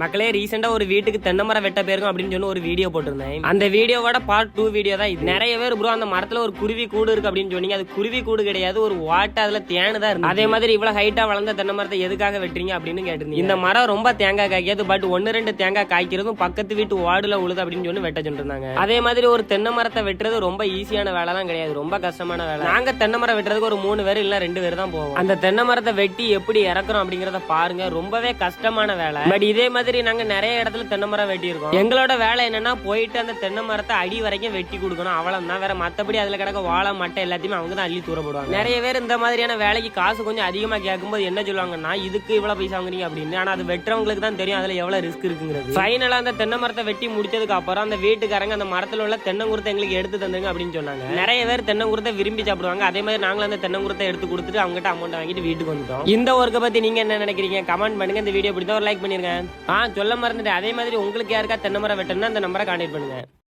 மக்களே ரீசெண்டா ஒரு வீட்டுக்கு தென்னை மரம் வெட்ட போயிருக்கும் அப்படின்னு சொல்லி ஒரு வீடியோ போட்டிருந்தேன். அந்த வீடியோவோட பார்ட் டூ வீடியோ தான் இது. நிறைய பேர் ப்ரோ அந்த மரத்துல ஒரு குருவி கூடு இருக்கு அப்படின்னு சொன்னீங்க. அது குருவி கூடு கிடையாது ஒரு வாட்டை அதுல தேனு தான் இருக்கு அதே மாதிரி இவ்வளவு ஹைட்டா வளர்ந்த தென்னை மரத்தை எதுக்காக வெட்டுறீங்க அப்படின்னு கேட்டிருந்தீங்க. இந்த மரம் ரொம்ப தேங்காய் காய்க்காது பட் ஒன்னு ரெண்டு தேங்காய் காய்க்கிறதும் பக்கத்து வீட்டு வார்டுல உழுது அப்படின்னு சொல்லி வெட்ட சொல்லிருந்தாங்க. அதே மாதிரி ஒரு தென்னை மரத்தை வெட்டுறது ரொம்ப ஈஸியான வேலைலாம் கிடையாது ரொம்ப கஷ்டமான வேலை. நாங்க தென்னை மரம் வெட்டுறதுக்கு ஒரு மூணு பேர் இல்ல ரெண்டு பேர் தான் போவோம். அந்த தென்னை மரத்தை வெட்டி எப்படி இறக்குறோம் அப்படிங்கறத பாருங்க ரொம்பவே கஷ்டமான வேலை. பட் இதே மாதிரி நாங்க நிறைய இடத்துல தென்னை மரம் வெட்டியிருக்கோம். எங்களோட வேலை என்னன்னா போயிட்டு அந்த தென்னை மரத்தை அடி வரைக்கும் வெட்டி கொடுக்கணும். அவ்வளவுதான். வேற மத்தபடி அதுல கிடக்க வாழை மட்டை எல்லாத்தையுமே அவங்க தான் அள்ளி தூர போடுவாங்க. நிறைய பேர் இந்த மாதிரியான வேலைக்கு காசு கொஞ்சம் அதிகமா கேட்கும்போது என்ன சொல்லுவாங்கன்னா இதுக்கு இவ்வளவு பைசா வாங்குறீங்க? அப்படின்னு. ஆனா அது வெட்டுறவங்களுக்கு தான் தெரியும் அதுல எவ்வளவு ரிஸ்க் இருக்குங்கிறது. ஃபைனலா அந்த தென்னை மரத்தை வெட்டி முடிச்சதுக்கு அப்புறம் அந்த வீட்டுக்காரங்க அந்த மரத்துல உள்ள தென்னங்குருத்தை எங்களுக்கு எடுத்து தந்துருங்க அப்படின்னு சொன்னாங்க. நிறைய பேர் தென்னங்குருத்தை விரும்பி சாப்பிடுவாங்க. அதே மாதிரி நாங்களும் அந்த தென்னங்குருத்தை எடுத்து கொடுத்துட்டு அவங்ககிட்ட அமௌண்ட் வாங்கிட்டு வீட்டுக்கு வந்துட்டோம். இந்த ஒர்க்கை பத்தி நீங்க என்ன நினைக்கிறீங்க? கமெண்ட் பண்ணுங்க. இந்த வீடியோ பிடிச்சா ஒரு லைக் பண்ணிருங்க. ஆ சொல்ல மறந்துட்டு அதே மாதிரி உங்களுக்கு யாருக்கா தென்னை மரம் வெட்டணும்னா அந்த நம்பரை கான்டெக்ட் பண்ணுங்க.